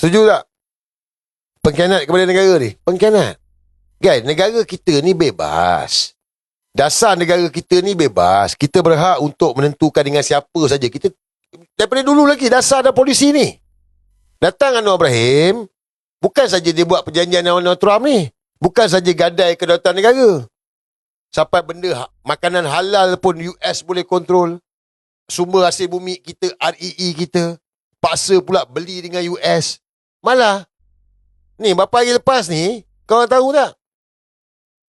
Setuju tak? Pengkhianat kepada negara ni. Pengkhianat. Kan, negara kita ni bebas. Dasar negara kita ni bebas. Kita berhak untuk menentukan dengan siapa saja. Kita daripada dulu lagi dasar ada polisi ni. Datang Anwar Ibrahim, bukan saja dia buat perjanjian dengan Donald Trump ni. Bukan saja gadai kedaulatan negara. Sampai benda ha- makanan halal pun US boleh kontrol. Sumber hasil bumi kita, REE kita. Paksa pula beli dengan US. Malah, ni berapa hari lepas ni, kau tahu tak?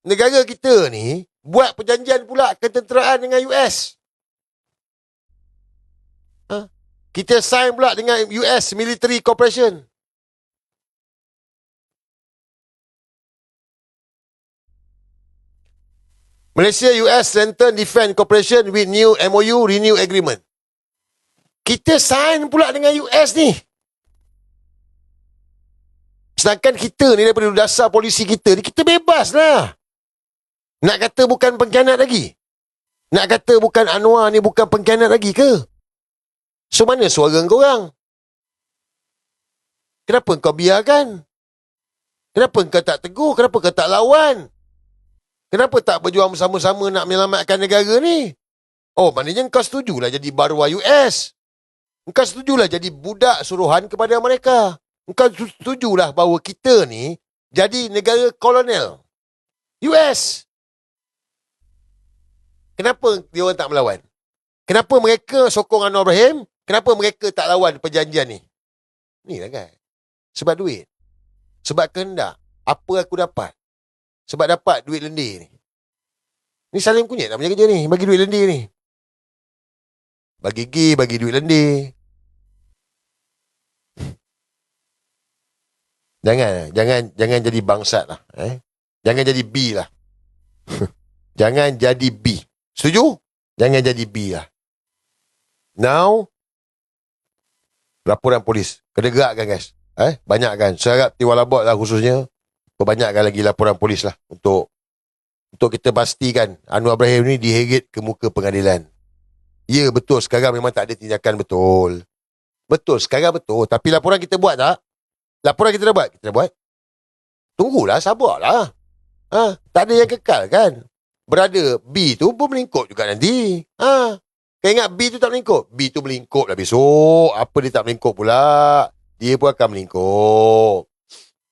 Negara kita ni buat perjanjian pula ketenteraan dengan US. Ha? Kita sign pula dengan US Military Corporation. Malaysia US Strengthen Defence Corporation with new MOU renew agreement. Kita sign pula dengan US ni. Sedangkan kita ni daripada dasar polisi kita ni, kita bebas lah. Nak kata bukan pengkhianat lagi? Nak kata bukan Anwar ni bukan pengkhianat lagi ke? So mana suara kau orang? Kenapa kau biarkan? Kenapa kau tak tegur? Kenapa kau tak lawan? Kenapa tak berjuang bersama-sama nak menyelamatkan negara ni? Oh, maknanya kau setujulah jadi baruah US. Engkau setujulah jadi budak suruhan kepada mereka. Engkau setujulah bahawa kita ni jadi negara kolonial. US. Kenapa dia orang tak melawan? Kenapa mereka sokong Anwar Ibrahim? Kenapa mereka tak lawan perjanjian ni? Ni lah kan. Sebab duit. Sebab kehendak. Apa aku dapat? Sebab dapat duit lendir ni. Ni saling kunyit tak punya kerja ni. Bagi duit lendir ni. Bagi gi, bagi duit lendir. Jangan, jangan, jangan jadi bangsat lah. Eh? Jangan jadi B lah. jangan jadi B. Setuju? Jangan jadi B lah. Now, laporan polis. Kena gerakkan guys. Eh? Banyak kan. Saya harap Tiwalabot lah khususnya. Perbanyakkan lagi laporan polis lah. Untuk untuk kita pastikan Anwar Ibrahim ni diheret ke muka pengadilan. Ya betul sekarang memang tak ada tindakan betul. Betul sekarang betul. Tapi laporan kita buat tak? Laporan kita dah buat. Kita dah buat. Tunggulah, sabarlah. Ha, tak ada yang kekal kan? Berada B tu pun melingkup juga nanti. Ha, kau ingat B tu tak melingkup? B tu melingkup lah besok. Apa dia tak melingkup pula? Dia pun akan melingkup.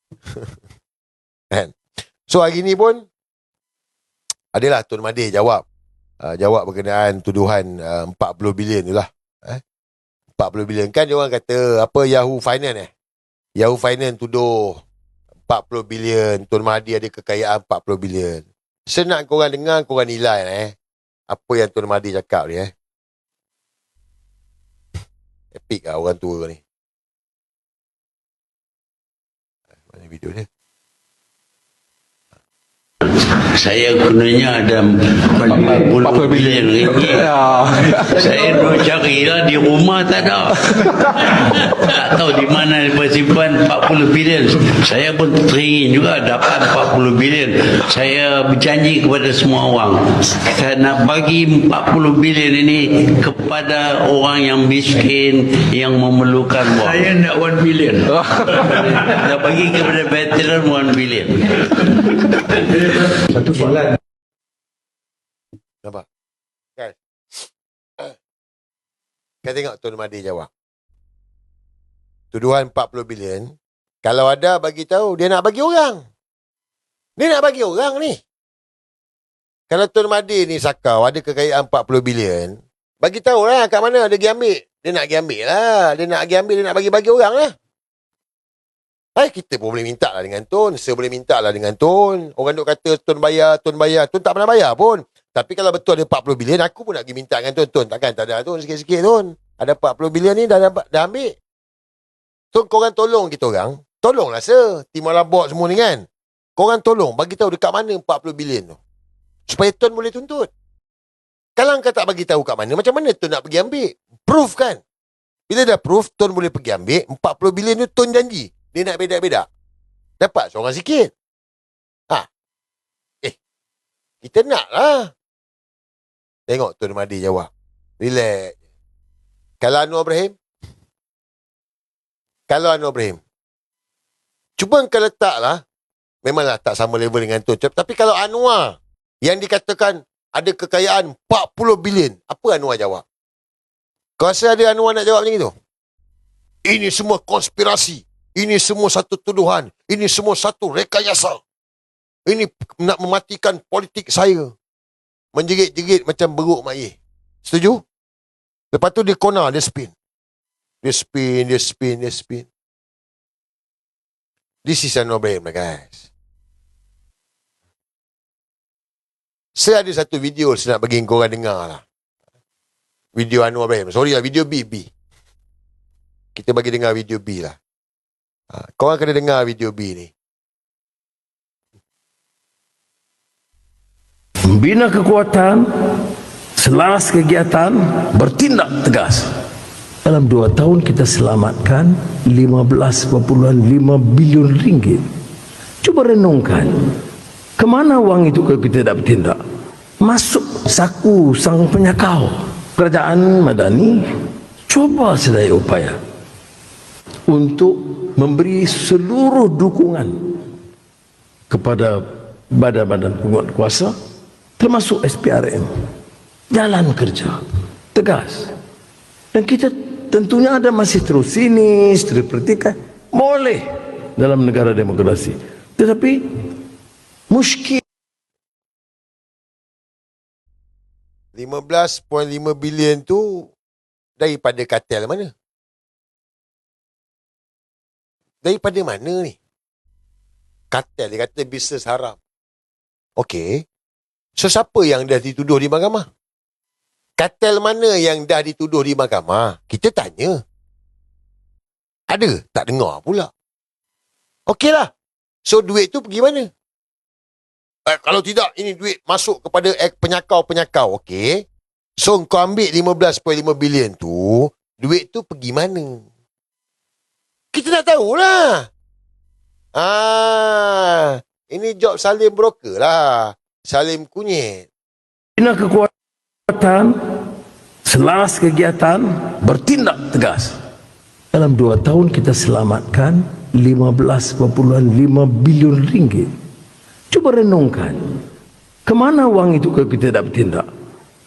kan? So hari ni pun adalah Tun Madir jawab. Uh, jawab berkenaan tuduhan uh, 40 bilion tu lah. Eh? 40 bilion. Kan dia orang kata apa Yahoo Finance eh? Yahoo Finance tuduh 40 bilion. Tun Mahathir ada kekayaan 40 bilion. Senang korang dengar, korang nilai eh. Apa yang Tun Mahathir cakap ni eh. Epic lah orang tua ni. Mana video dia? Saya gunanya ada 40 bilion ringgit. Ya. Saya nak carilah di rumah tak ada. Tak tahu di mana bersimpan 40 bilion. Saya pun teringin juga dapat 40 bilion. Saya berjanji kepada semua orang. Saya nak bagi 40 bilion ini kepada orang yang miskin, yang memerlukan wang. Saya nak 1 bilion. nak bagi kepada veteran 1 bilion. Satu soalan. Nampak? Kan? Kau tengok Tun Mahathir jawab. Tuduhan 40 bilion. Kalau ada bagi tahu dia nak bagi orang. Dia nak bagi orang ni. Kalau Tun Mahathir ni sakau ada kekayaan 40 bilion, bagi tahu lah kat mana dia pergi ambil. Dia nak pergi ambil lah. Dia nak pergi ambil, dia nak bagi-bagi orang lah. Hai, kita pun boleh minta lah dengan Tun. Saya boleh minta lah dengan Tun. Orang duk kata Tun bayar, Tun bayar. Tun tak pernah bayar pun. Tapi kalau betul ada 40 bilion, aku pun nak pergi minta dengan Tun. Tun, takkan tak ada Tun sikit-sikit Tun. Ada 40 bilion ni dah, dah, dah ambil. So, korang tolong kita orang. Tolonglah sir. Timur labok semua ni kan. Korang tolong. Bagi tahu dekat mana 40 bilion tu. Supaya Tun boleh tuntut. Kalau kau tak bagi tahu kat mana, macam mana Tun nak pergi ambil? Proof kan? Bila dah proof, Tun boleh pergi ambil. 40 bilion tu Tun janji. Dia nak bedak-bedak. Dapat seorang sikit. Ha. Eh. Kita nak lah. Tengok Tun Mahathir jawab. Relax. Kalau Anwar Ibrahim? Kalau Anwar Ibrahim? Cuba kau letaklah. Memanglah tak sama level dengan tu. Tapi kalau Anwar yang dikatakan ada kekayaan 40 bilion. Apa Anwar jawab? Kau rasa ada Anwar nak jawab macam itu? Ini semua konspirasi. Ini semua satu tuduhan. Ini semua satu rekayasa. Ini nak mematikan politik saya. Menjerit-jerit macam beruk mak. Setuju? Lepas tu dia kona, dia spin. Dia spin, dia spin, dia spin. This is an no-brainer, guys. Saya ada satu video saya nak bagi korang dengar lah. Video Anwar Ibrahim. Sorry lah, video B, B. Kita bagi dengar video B lah. Ha, korang kena dengar video B ni. Membina kekuatan, selaras kegiatan, bertindak tegas. Dalam dua tahun kita selamatkan 15,5 bilion ringgit. Cuba renungkan, kemana uang itu kalau kita tidak bertindak? Masuk saku sang penyakau. Kerajaan Madani cuba sedaya upaya untuk memberi seluruh dukungan kepada badan-badan penguat kuasa termasuk SPRM jalan kerja. Tegas. Dan kita tentunya ada masih terus sinis terus pertikai boleh dalam negara demokrasi. Tetapi muskil 15.5 bilion tu daripada kartel mana? Daripada mana ni? Kartel dia kata bisnes haram. Okey. So siapa yang dah dituduh di mahkamah? Kartel mana yang dah dituduh di mahkamah? Kita tanya. Ada? Tak dengar pula. Okeylah. So duit tu pergi mana? Eh, kalau tidak, ini duit masuk kepada penyakau-penyakau, okey? So, kau ambil 15.5 bilion tu, duit tu pergi mana? Kita nak tahulah. Ah, ini job Salim broker lah. Salim kunyit. Bina kekuatan, selaras kegiatan, bertindak tegas. Dalam dua tahun kita selamatkan 15,5 bilion ringgit. Cuba renungkan, kemana uang itu kalau kita tidak bertindak?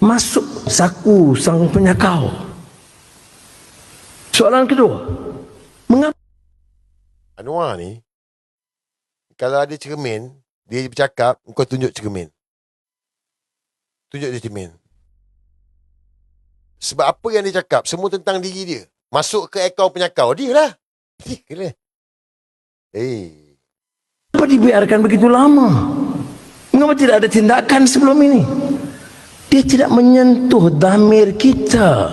Masuk saku sang penyakau. Soalan kedua, Anwar ni, kalau ada cermin, dia bercakap, kau tunjuk cermin. Tunjuk dia cermin. Sebab apa yang dia cakap, semua tentang diri dia. Masuk ke dia lah. Dia lah. Eh, Kenapa dibiarkan begitu lama? Mengapa tidak ada tindakan sebelum ini? Dia tidak menyentuh damir kita.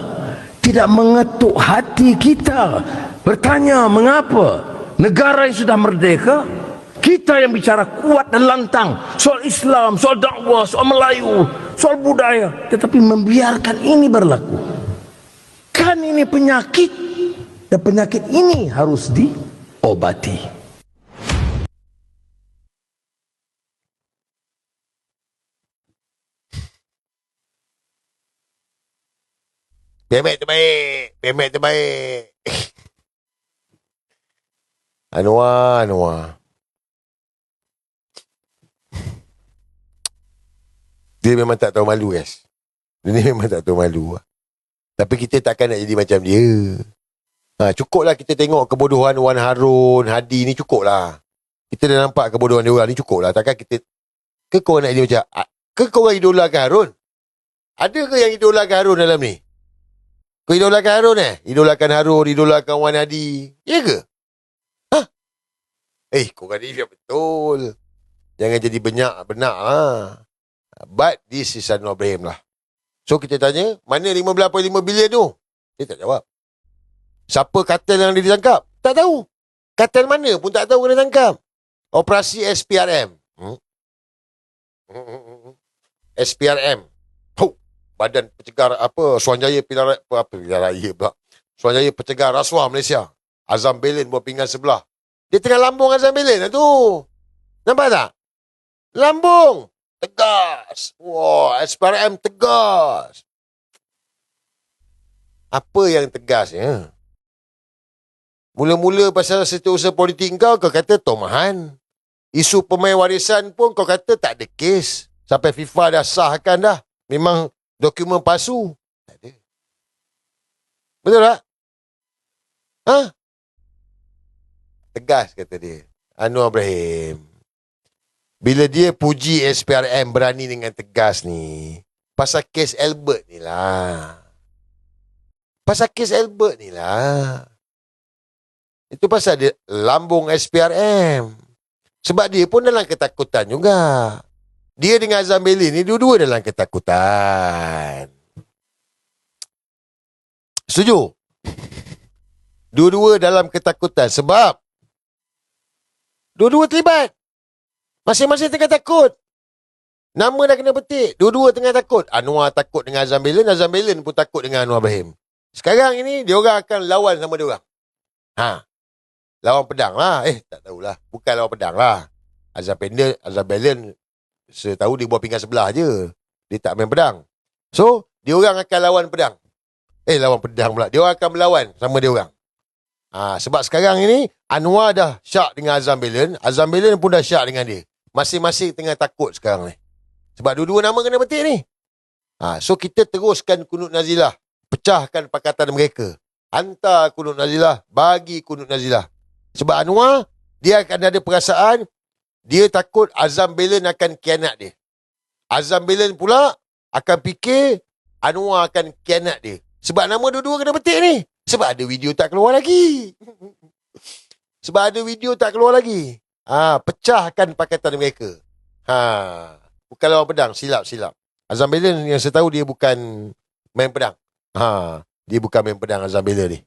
Tidak mengetuk hati kita. Bertanya mengapa negara yang sudah merdeka kita yang bicara kuat dan lantang soal Islam, soal dakwah, soal Melayu, soal budaya, tetapi membiarkan ini berlaku. Kan ini penyakit dan penyakit ini harus diobati. Pemek terbaik. Pemek terbaik. Anwar, Anwar. Dia memang tak tahu malu, guys. Dia ni memang tak tahu malu. Tapi kita takkan nak jadi macam dia. Ha, cukuplah kita tengok kebodohan Wan Harun, Hadi ni cukuplah. Kita dah nampak kebodohan dia orang ni cukuplah. Takkan kita... Ke korang nak jadi macam... Ke korang idolakan Harun? Ada ke yang idolakan Harun dalam ni? Kau idolakan Harun eh? Idolakan Harun, idolakan Wan Hadi. Ya ke? Eh, kau ni yang betul. Jangan jadi banyak benar lah. But this is an no-brain lah. So kita tanya, mana 15.5 bilion tu? Dia tak jawab. Siapa kartel yang dia ditangkap? Tak tahu. Kartel mana pun tak tahu kena tangkap. Operasi SPRM. Hmm? SPRM. Huh. Badan Pencegah apa Suanjaya Pilihan apa, apa Pilihan Raya pula. Suanjaya Pencegah Rasuah Malaysia. Azam Belin buat pinggan sebelah. Dia tengah lambung Belin lah tu. Nampak tak? Lambung. Tegas. Wah, SPRM tegas. Apa yang tegas ya? Mula-mula pasal setiausaha politik kau, kau kata tomahan. Isu pemain warisan pun kau kata tak ada kes. Sampai FIFA dah sahkan dah. Memang dokumen palsu. Tak ada. Betul tak? Ha? Tegas kata dia. Anwar Ibrahim. Bila dia puji SPRM berani dengan tegas ni. Pasal kes Albert ni lah. Pasal kes Albert ni lah. Itu pasal dia lambung SPRM. Sebab dia pun dalam ketakutan juga. Dia dengan Azam Beli ni dua-dua dalam ketakutan. Setuju? Dua-dua dalam ketakutan sebab dua-dua terlibat. Masing-masing tengah takut. Nama dah kena petik. Dua-dua tengah takut. Anwar takut dengan Azam Belen. Azam Belen pun takut dengan Anwar Ibrahim. Sekarang ini, dia orang akan lawan sama dia orang. Ha. Lawan pedang lah. Eh, tak tahulah. Bukan lawan pedang lah. Azam Pendel, Azam Belen, setahu dia buat pinggan sebelah je. Dia tak main pedang. So, dia orang akan lawan pedang. Eh, lawan pedang pula. Dia orang akan melawan sama dia orang. Ha, sebab sekarang ini, Anwar dah syak dengan Azam Belen. Azam Belen pun dah syak dengan dia. Masing-masing tengah takut sekarang ni. Sebab dua-dua nama kena petik ni. Ha, so, kita teruskan kunut Nazilah. Pecahkan pakatan mereka. Hantar kunut Nazilah. Bagi kunut Nazilah. Sebab Anwar, dia akan ada perasaan, dia takut Azam Belen akan kianat dia. Azam Belen pula akan fikir Anwar akan kianat dia. Sebab nama dua-dua kena petik ni. Sebab ada video tak keluar lagi. Sebab ada video tak keluar lagi. Ha, pecahkan pakatan mereka. Ha, bukan lawan pedang, silap-silap. Azam Belen yang saya tahu dia bukan main pedang. Ha, dia bukan main pedang Azam Belen ni.